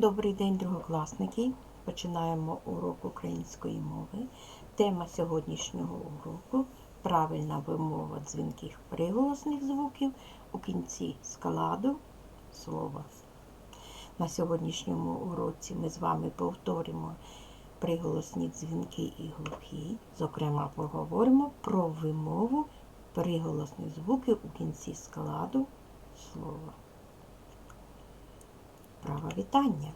Добрий день, другокласники. Починаємо урок української мови. Тема сьогоднішнього уроку правильна вимова дзвінких приголосних звуків у кінці складу слова. На сьогоднішньому уроці ми з вами повторимо приголосні дзвінки і глухі. Зокрема, поговоримо про вимову приголосних звуків у кінці складу слова. Право вітання.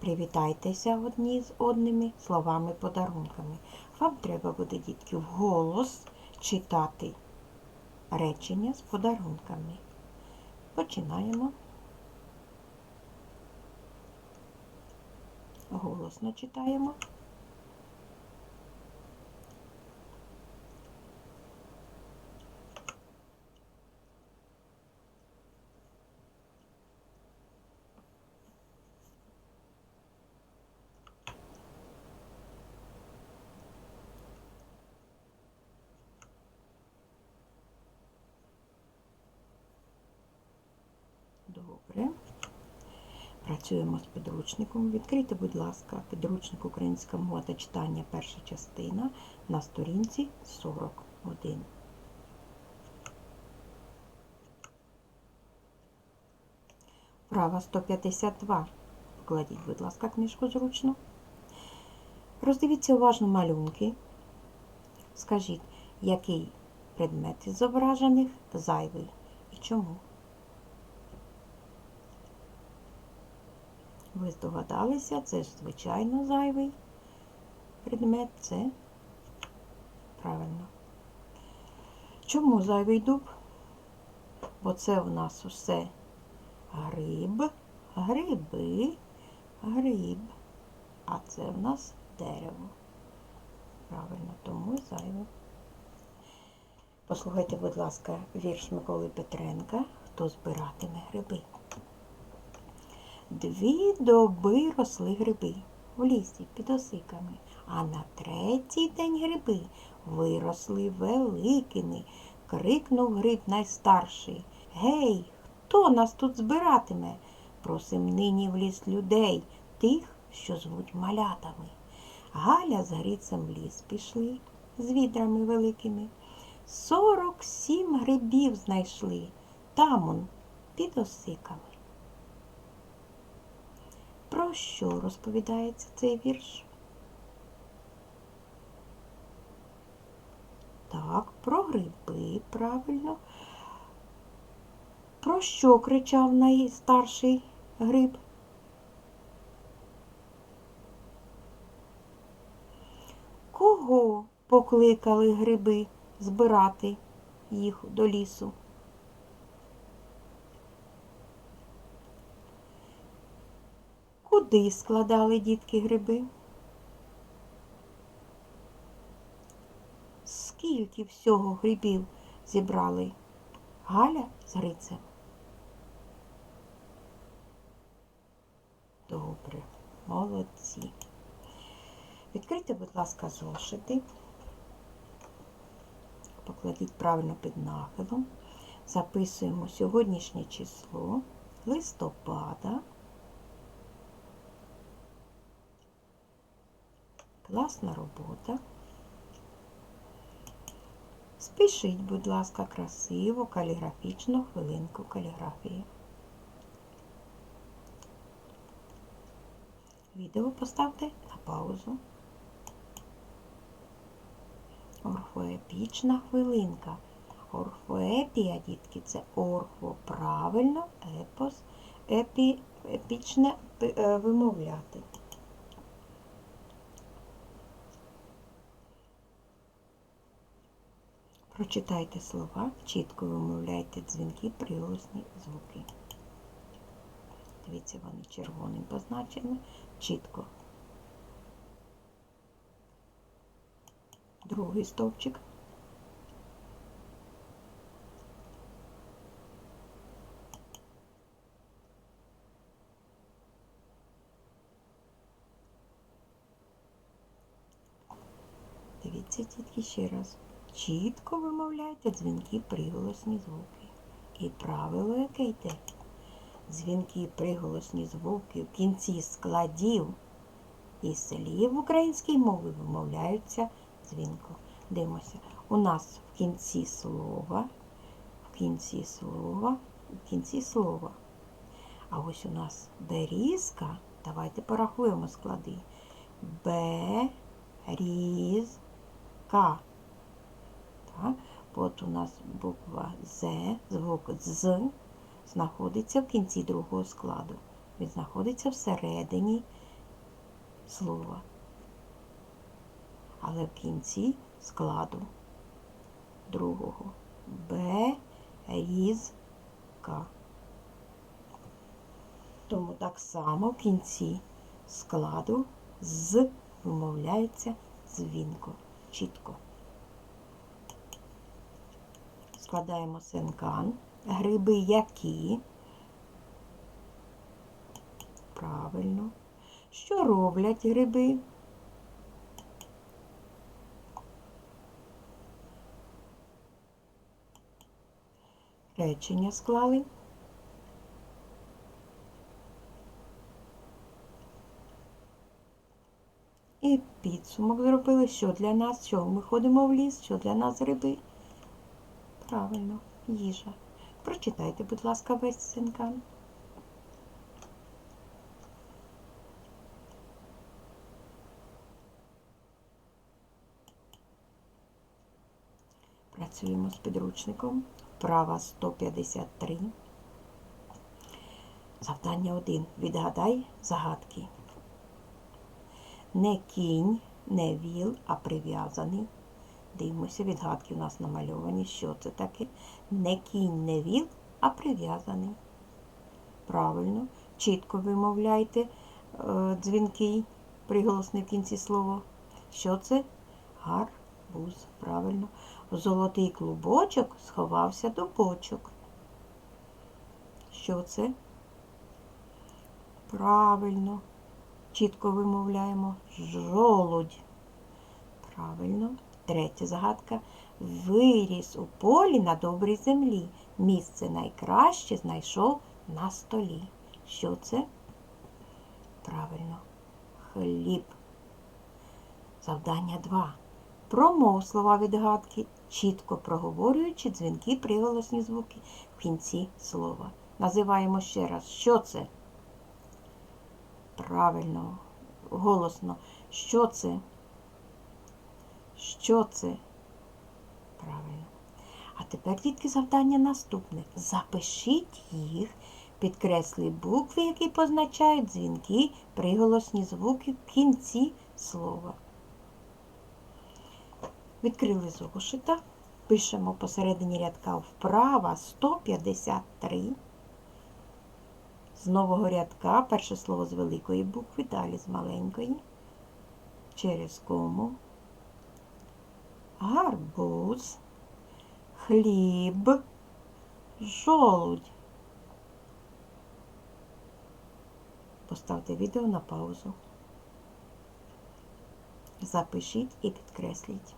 Привітайтеся одні з одними словами-подарунками. Вам треба буде, дітки, вголос читати речення з подарунками. Починаємо. Голосно читаємо. Добре. Працюємо з підручником. Відкрийте, будь ласка, підручник Українська мова та читання перша частина на сторінці 41. Права 152. Покладіть, будь ласка, книжку зручно. Роздивіться уважно малюнки. Скажіть, який предмет із зображених зайвий і чому? Ви здогадалися, це звичайно зайвий предмет, це правильно. Чому зайвий дуб? Бо це у нас усе гриб, гриби, гриб. А це в нас дерево. Правильно, тому зайве. Послухайте, будь ласка, вірш Миколи Петренка, хто збиратиме гриби. Дві доби росли гриби в лісі під осиками, а на третій день гриби виросли великими. Крикнув гриб найстарший. Гей, хто нас тут збиратиме? Просим нині в ліс людей, тих, що звуть малятами. Галя з Грицем в ліс пішли з відрами великими. Сорок сім грибів знайшли там он під осиками. Про що розповідається цей вірш? Так, про гриби, правильно. Про що кричав найстарший гриб? Кого покликали гриби збирати їх до лісу? Куди складали дітки гриби? Скільки всього грибів зібрали Галя з Грицем? Добре, молодці. Відкрийте, будь ласка, зошити. Покладіть правильно під нахилом. Записуємо сьогоднішнє число листопада. Класна робота. Спишіть, будь ласка, красиво, каліграфічну хвилинку каліграфії. Відео поставте на паузу. Орфоепічна хвилинка. Орфоепія, дітки, це орфо правильно, епос, епі, епічне е, вимовляти. Прочитайте слова, чітко вимовляйте дзвінки, приголосні звуки. Дивіться, вони червоним позначені, чітко. Другий стовпчик. Дивіться тільки ще раз. Чітко вимовляйте дзвінки приголосні звуки. І правило яке йде. дзвінки приголосні звуки в кінці складів і слів української мови вимовляються дзвінко. Дивимося. У нас в кінці слова, в кінці слова, в кінці слова. А ось у нас берізка. Давайте порахуємо склади. Берізка. От у нас буква З, звук З знаходиться в кінці другого складу. Він знаходиться всередині слова. Але в кінці складу другого берізка. Тому так само в кінці складу з вимовляється дзвінко, чітко. Складаємо синкан. Гриби які? Правильно. Що роблять гриби? Речення склали. І підсумок зробили, що для нас, що ми ходимо в ліс, що для нас гриби. Правильно, їжа. Прочитайте, будь ласка, весь синкан. Працюємо з підручником. Права 153. Завдання 1. Відгадай загадки. Не кінь, не віл, а прив'язаний. Дивимося, відгадки у нас намальовані. Що це таке? Не кінь, не віл, а прив'язаний. Правильно. Чітко вимовляйте е, дзвінки, приголосний в кінці слова. Що це? Гарбуз. Правильно. Золотий клубочок сховався до бочок. Що це? Правильно. Чітко вимовляємо жолудь. Правильно. Третя загадка. Виріс у полі на добрій землі. Місце найкраще знайшов на столі. Що це? Правильно. Хліб. Завдання 2. Промов слова відгадки, чітко проговорюючи дзвінки приголосні звуки в кінці слова. Називаємо ще раз, що це? Правильно, голосно. Що це? Що це? Правильно. А тепер, дітки, завдання наступне. Запишіть їх, підкреслі букви, які позначають дзвінки, приголосні звуки в кінці слова. Відкрили зошита, пишемо посередині рядка вправа 153. З нового рядка перше слово з великої букви, далі з маленької, через кому, гарбуз, хліб, жолудь. Поставте відео на паузу. Запишіть і підкресліть.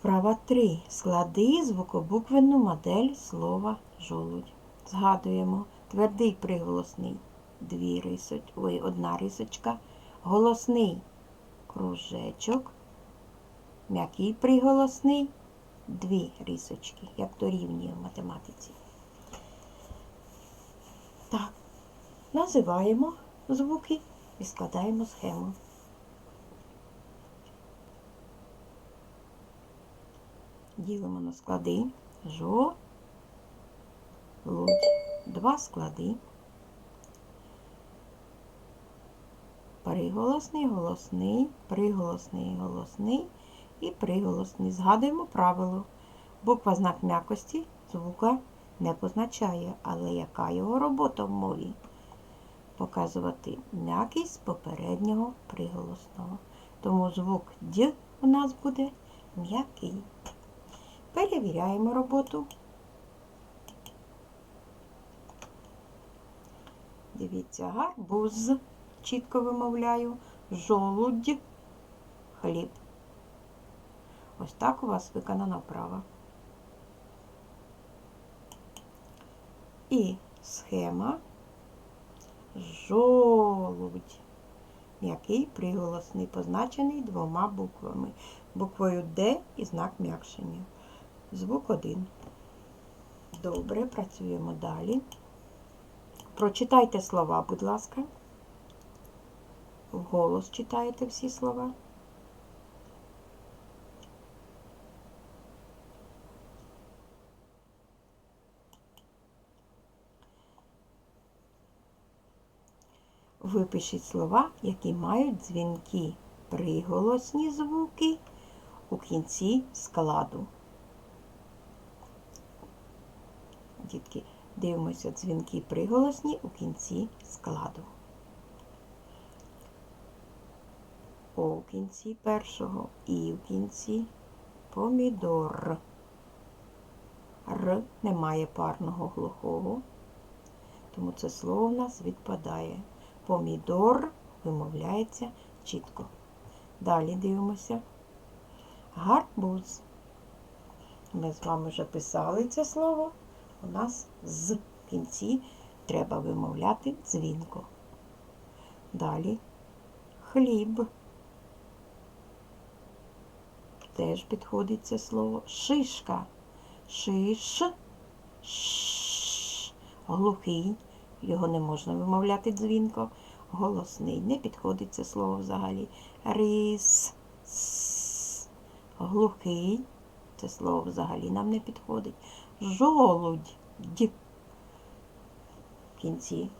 Права 3. Склади звукобуквенну модель слова жолудь. Згадуємо твердий приголосний дві рисоч... Ой, одна рисочка, голосний кружечок, м'який приголосний дві рисочки, як дорівнює в математиці. Так, називаємо звуки і складаємо схему. Ділимо на склади жо, лудь. Два склади. Приголосний, голосний, приголосний, голосний і приголосний. Згадуємо правило. Буква знак м'якості звука не позначає, але яка його робота в мові? Показувати м'якість попереднього приголосного. Тому звук Д у нас буде м'який. Перевіряємо роботу. Дивіться, гарбуз, чітко вимовляю, жолудь, хліб. Ось так у вас виконана вправа. І схема жолудь. М'який приголосний, позначений двома буквами. Буквою Д і знак м'якшення. Звук один. Добре, працюємо далі. Прочитайте слова, будь ласка. Вголос читаєте всі слова. Випишіть слова, які мають дзвінки приголосні звуки у кінці складу. Дітки, дивимося дзвінки приголосні у кінці складу. О у кінці першого, І в кінці помідор. Р немає парного глухого, тому це слово в нас відпадає. Помідор вимовляється чітко. Далі дивимося. Гарбуз. Ми з вами вже писали це слово. У нас з в кінці треба вимовляти дзвінко. Далі хліб. Теж підходить це слово. Шишка. Шиш. Ш. Глухий. Його не можна вимовляти дзвінко. Голосний. Не підходить це слово взагалі. Рис. С. Глухий. Це слово взагалі нам не підходить. Жолудь. Д. В кінці.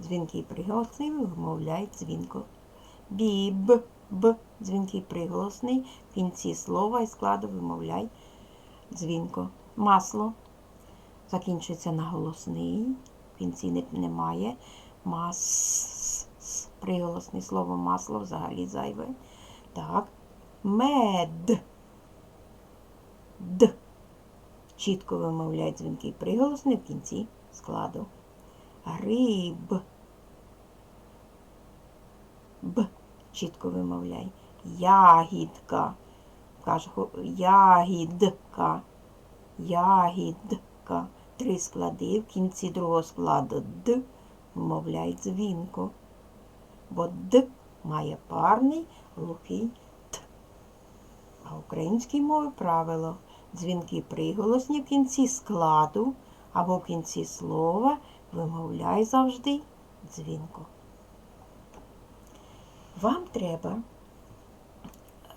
Дзвінки приголосний вимовляють дзвінко. Біб. Б. Дзвінки приголосний. В кінці слова і складу вимовляй дзвінко. Масло. Закінчується на голосний. В кінці немає. Мас. Приголосне слово масло взагалі зайве. Так. Мед. Д. Чітко вимовляють дзвінки приголосний в кінці складу. Риб. Б. Чітко вимовляй. Ягідка. Каже, ягідка. Ягідка. Три склади. В кінці другого складу Д вимовляй дзвінко. Бо Д має парний глухий Т. А в українській мові правило. Дзвінки приголосні в кінці складу або в кінці слова вимовляй завжди дзвінко. Вам треба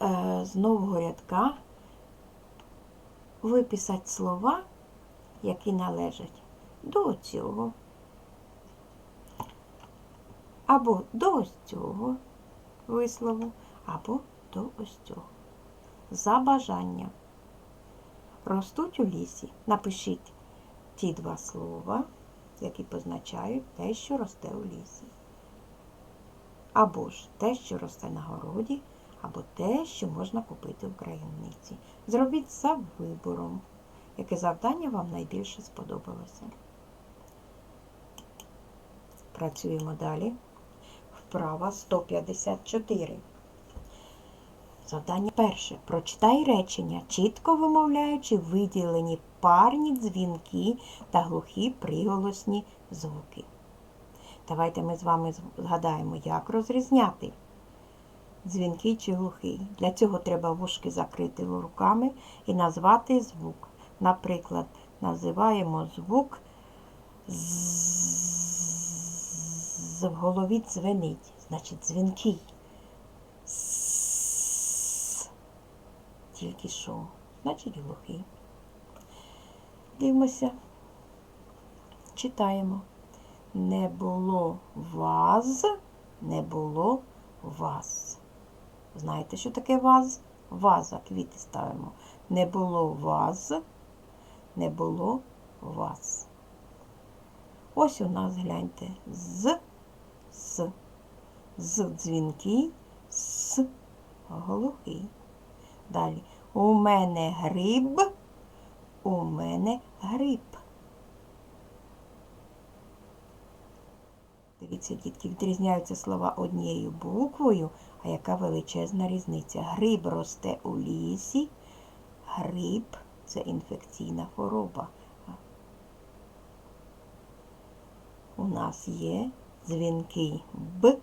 е, з нового рядка виписати слова, які належать до цього, або до ось цього вислову, або до ось цього. За бажанням. Ростуть у лісі. Напишіть ті два слова, які позначають те, що росте у лісі. Або ж те, що росте на городі, або те, що можна купити в країниці. Зробіть за вибором, яке завдання вам найбільше сподобалося. Працюємо далі. Вправа 154. Завдання перше. Прочитай речення, чітко вимовляючи виділені парні дзвінки та глухі приголосні звуки. Давайте ми з вами згадаємо, як розрізняти дзвінки чи глухий. Для цього треба вушки закрити руками і назвати звук. Наприклад, називаємо звук з в голові дзвенить, значить дзвінкий. Тільки шум, значить глухий. Дивимося, читаємо. Не було ваз, не було вас. Знаєте, що таке ваз? Ваза, квіти ставимо. Не було ваз, не було вас. Ось у нас гляньте з, с, з дзвінки, с глухий. Далі. У мене гриб, у мене гриб. Дивіться, дітки, відрізняються слова однією буквою, а яка величезна різниця. Гриб росте у лісі, гриб це інфекційна хвороба. у нас є дзвінкий Б,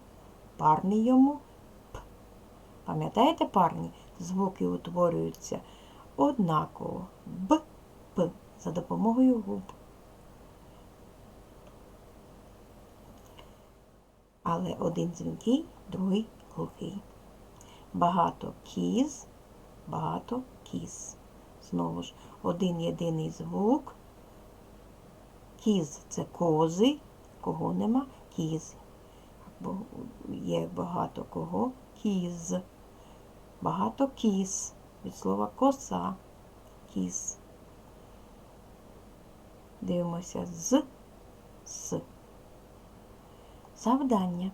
парний йому П. Пам'ятаєте парні? Звуки утворюються однаково Б, П за допомогою губ. Але один дзвінкий, другий глухий. Багато кіз, багато кіз. Знову ж один єдиний звук. Кіз це кози, кого нема кіз. Бо є багато кого кіз. Багато кіз. Від слова коса. Кіз. Дивимося з с. Завдання.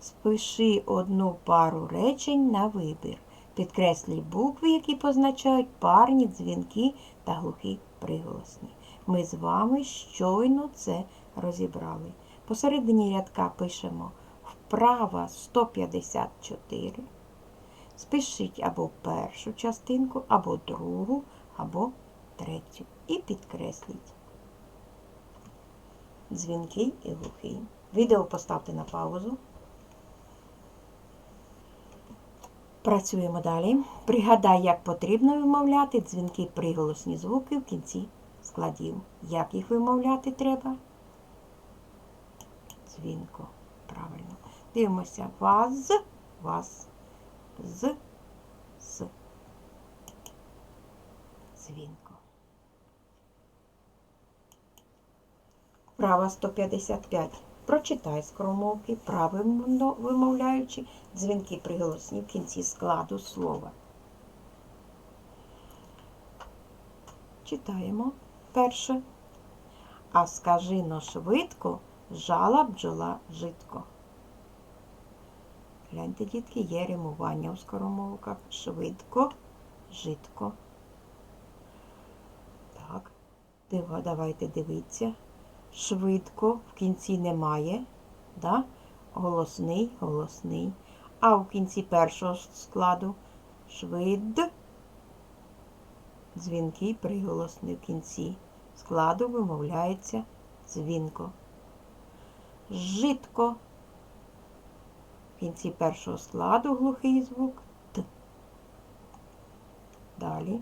Спиши одну пару речень на вибір. Підкреслюй букви, які позначають парні, дзвінки та глухі приголосні. Ми з вами щойно це розібрали. Посередині рядка пишемо вправа 154. Спишіть або першу частинку, або другу, або третю. І підкресліть. Дзвінкий і глухий. Відео поставте на паузу. Працюємо далі. Пригадай, як потрібно вимовляти дзвінки приголосні звуки в кінці складів. Як їх вимовляти треба? Дзвінко. Правильно. Дивимося ваз, вас, з, с. Дзвінко. Права 155. Прочитай скоромовки, правильно вимовляючи дзвінки приголосні в кінці складу слова. Читаємо перше. А скажи но швидко, жала бджола житко. Гляньте, дітки, є римування у скоромовках. Швидко, житко. Так, дива, давайте дивіться. Швидко в кінці немає. Да? Голосний, голосний. А в кінці першого складу швид. Дзвінкий приголосний в кінці складу вимовляється дзвінко. Житко. В кінці першого складу глухий звук Т. Далі.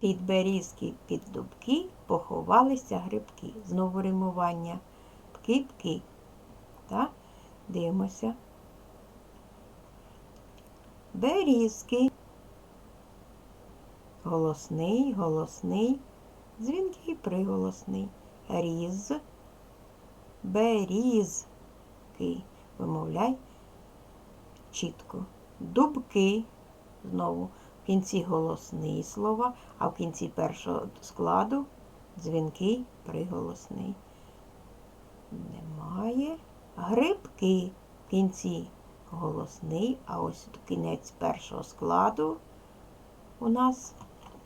Під берізки, під дубки поховалися грибки. Знову римування. Пки-пки. Так? Дивимося. Берізки. Голосний, голосний, дзвінкий приголосний. Різ. Берізки. Вимовляй чітко. Дубки. Знову кінці голосний слова, а в кінці першого складу дзвінкий приголосний. Немає. Грибки в кінці голосний, а ось кінець першого складу у нас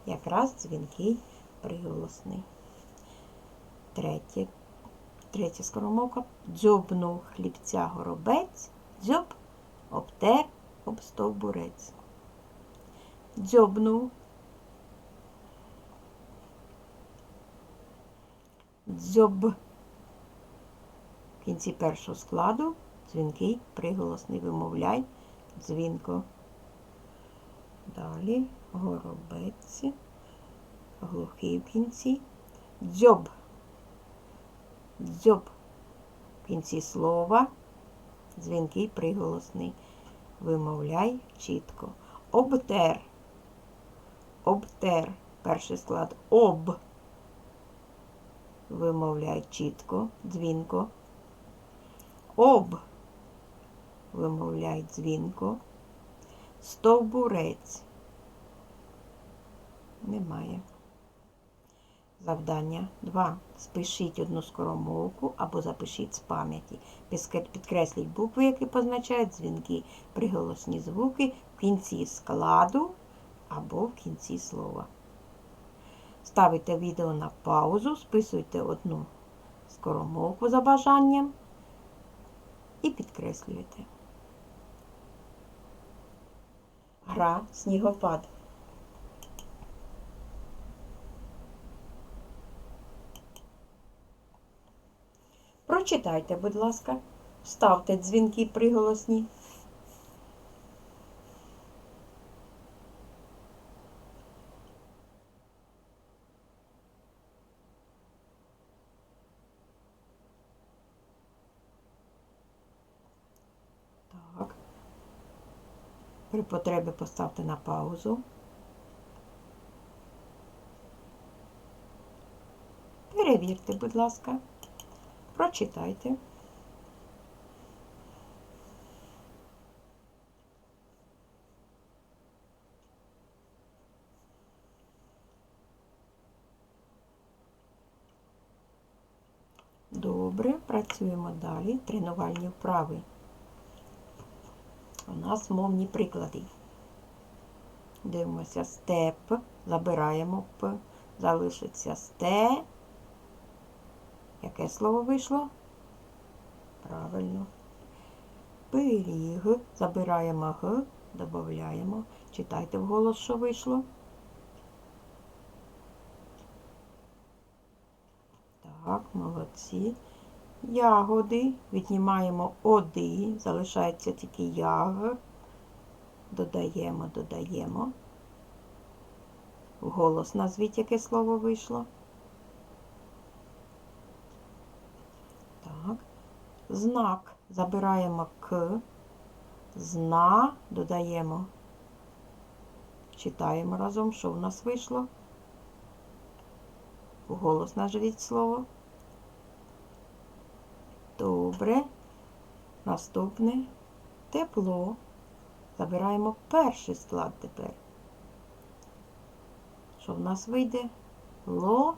якраз дзвінкий приголосний. Третє. Третя скоромовка. Дзьобнув хлібця горобець, дзьоб, обтер, об стовбурець. Дзьобнув. Дзьоб. В кінці першого складу дзвінкий приголосний вимовляй дзвінко. Далі горобець, глухий в кінці, дзьоб, дзьоб в кінці слова, дзвінкий приголосний. Вимовляй чітко. Обтер, обтер, перший склад об. Вимовляй чітко, дзвінко. Об. Вимовляй дзвінко. Стовбурець. Немає. Завдання 2. Спишіть одну скоромовку або запишіть з пам'яті. Підкресліть букви, які позначають дзвінки, приголосні звуки в кінці складу або в кінці слова. Ставите відео на паузу, списуйте одну скоромовку за бажанням і підкреслюєте. Гра снігопад. Прочитайте, будь ласка, ставте дзвінки приголосні. При потребі поставте на паузу. Перевірте, будь ласка. Прочитайте. Добре, працюємо далі. Тренувальні вправи. У нас мовні приклади. Дивимося степ, забираємо п, залишиться сте. Яке слово вийшло? Правильно. Пиріг. Забираємо г, додаємо. Читайте вголос, що вийшло. Так, молодці. Ягоди. Віднімаємо оди, залишається тільки яг. Додаємо, додаємо. Вголос назвіть, яке слово вийшло. Так. Знак. Забираємо к. Зна, додаємо. Читаємо разом, що в нас вийшло. Голос назвіть слово. Добре. Наступне тепло. Забираємо перший склад тепер. Що в нас вийде? Ло.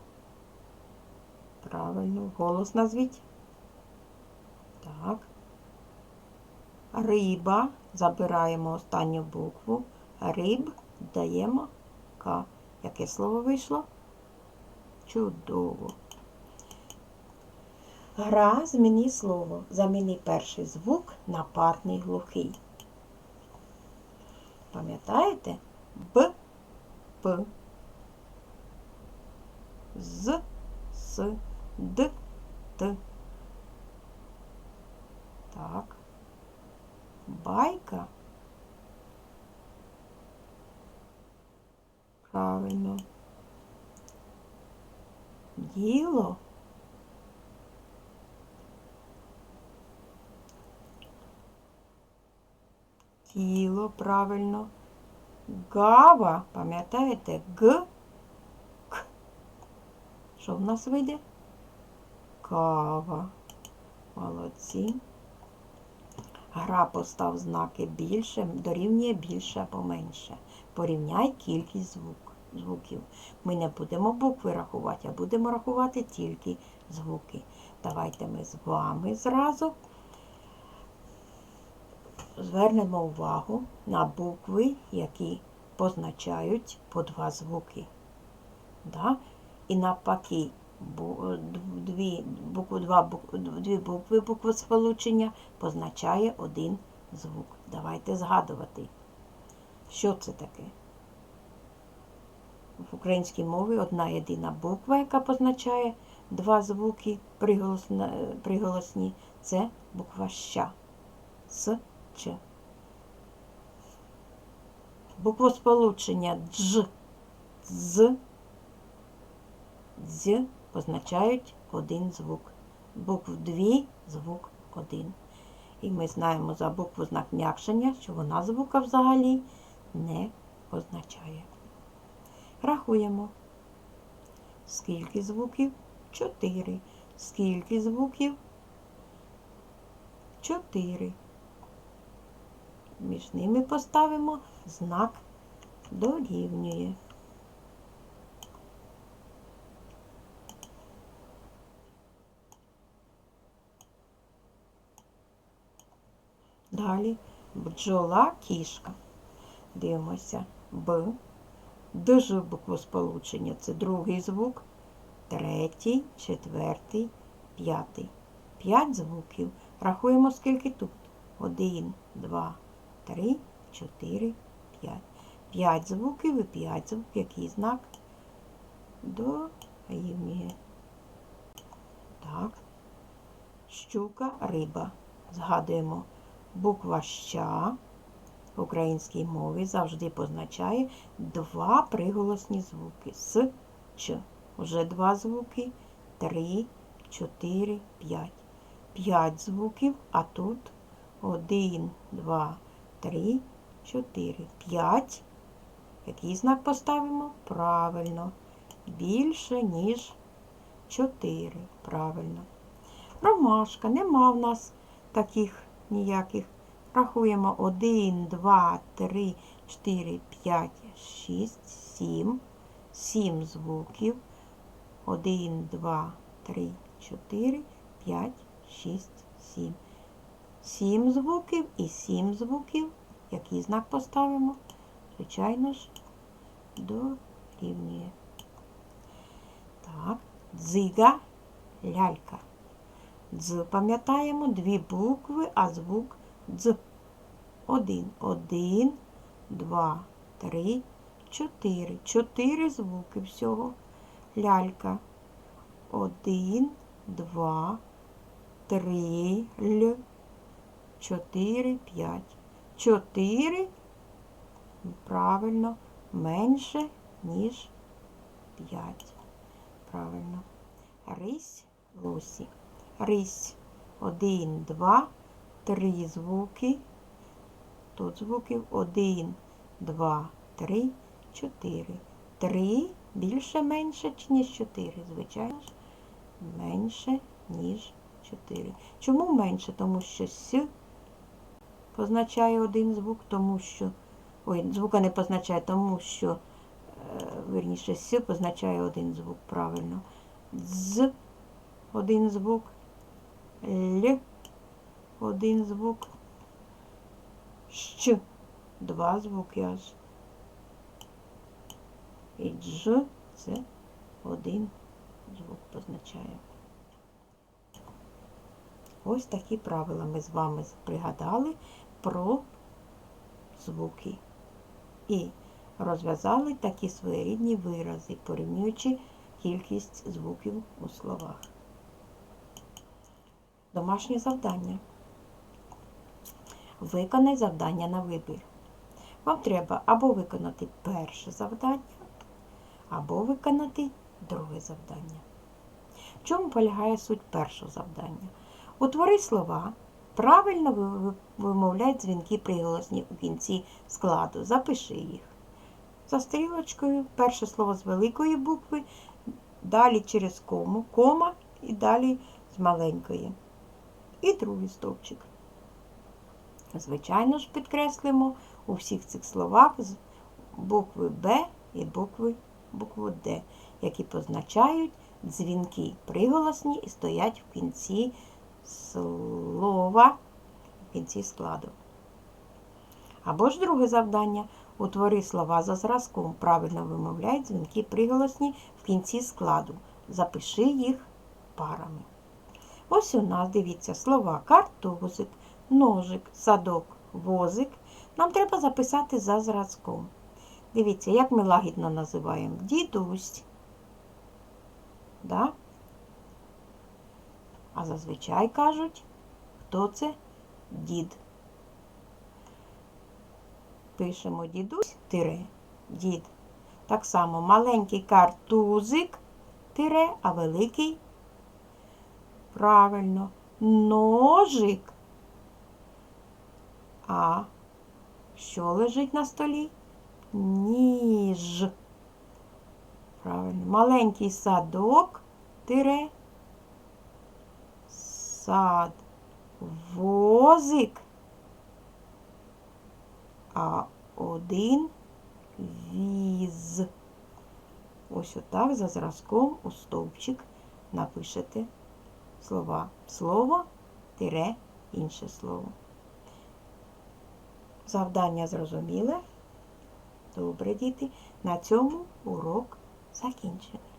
Правильно. Голос назвіть. Так. Риба. Забираємо останню букву. Риб даємо К. Яке слово вийшло? Чудово. Гра зміни слово. Заміни перший звук на парний глухий. Пам'ятаєте? Б, П, З, С, Д, Т. Так. Байка. Правильно. Діло. Тіло, правильно. Гава, пам'ятаєте? Г, К. Що в нас вийде? Кава. Молодці. Гра постав знаки більше, дорівнює більше або менше. Порівняй кількість звук, звуків. Ми не будемо букви рахувати, а будемо рахувати тільки звуки. Давайте ми з вами зразу звернемо увагу на букви, які позначають по два звуки. Да? І навпаки, дві, букви, два, дві букви буквосполучення позначає один звук. Давайте згадувати, що це таке. В українській мові одна єдина буква, яка позначає два звуки приголосна- приголосні, це буква ща. С, Ч. Буквосполучення дж, з, дз позначають один звук. Букв дві звук один. І ми знаємо за букву знак м'якшення, що вона звука взагалі не позначає. Рахуємо. Скільки звуків? Чотири. Скільки звуків? Чотири. Між ними поставимо знак дорівнює. Далі бджола кішка. Дивимося Б. Дуже буквосполучення. Це другий звук, третій, четвертий, п'ятий. П'ять звуків. Рахуємо, скільки тут. Один, два, три, чотири, п'ять. П'ять звуків і п'ять звуків. Який знак? Дорівнює. Так. щука, риба. Згадуємо, буква ща в українській мові завжди позначає два приголосні звуки. С, Ч. Уже два звуки, три, чотири, п'ять. П'ять звуків, а тут один, два, три, чотири. П'ять. Який знак поставимо? Правильно. Більше, ніж чотири. Правильно. Ромашка. Нема в нас таких ніяких. Рахуємо 1, 2, 3, 4, 5, 6, 7. 7 звуків. 1, 2, 3, 4, 5, 6, 7 сім звуків і сім звуків. Який знак поставимо? Звичайно ж, дорівнює. Так, дзига, лялька. Дз пам'ятаємо дві букви, а звук дз. Один, один, два, три, чотири. Чотири звуки всього. Лялька. Один, два, три, ль. 4, 5. 4 правильно менше, ніж 5. Правильно. Рись, лосі. Рись. Один, два, три звуки. Тут звуків один, два, три, чотири. Три більше менше, ніж чотири. Звичайно, ж менше, ніж чотири. Чому менше? Тому що с позначає один звук, тому що. Ой, звука не позначає, тому що, е, вірніше, с позначає один звук, правильно. З один звук, Л один звук, Щ два звуки аж. І дж це один звук позначає. Ось такі правила ми з вами пригадали про звуки. І розв'язали такі своєрідні вирази, порівнюючи кількість звуків у словах. Домашнє завдання. Виконай завдання на вибір. Вам треба або виконати перше завдання, або виконати друге завдання. В чому полягає суть першого завдання? Утвори слова, правильно ви- ви- дзвінки приголосні у кінці складу. Запиши їх. За стрілочкою перше слово з великої букви, далі через кому, кома і далі з маленької. І другий стовпчик. Звичайно ж, підкреслимо у всіх цих словах з букви Б і букви, букву Д, які позначають дзвінки приголосні і стоять в кінці слова, в кінці складу. Або ж друге завдання. Утвори слова за зразком. Правильно вимовляй дзвінки приголосні в кінці складу. Запиши їх парами. Ось у нас, дивіться, слова картузик, ножик, садок, возик. Нам треба записати за зразком. Дивіться, як ми лагідно називаємо дідусь. Да? А зазвичай кажуть, хто це дід. Пишемо дідусь тире дід. Так само маленький картузик тире, а великий правильно ножик. А що лежить на столі? Ніж. Правильно. Маленький садок тире. Сад. Возик. А один віз. Ось отак за зразком у стовпчик напишете слова. Слово тире інше слово. Завдання зрозуміле? Добре, діти. На цьому урок закінчений.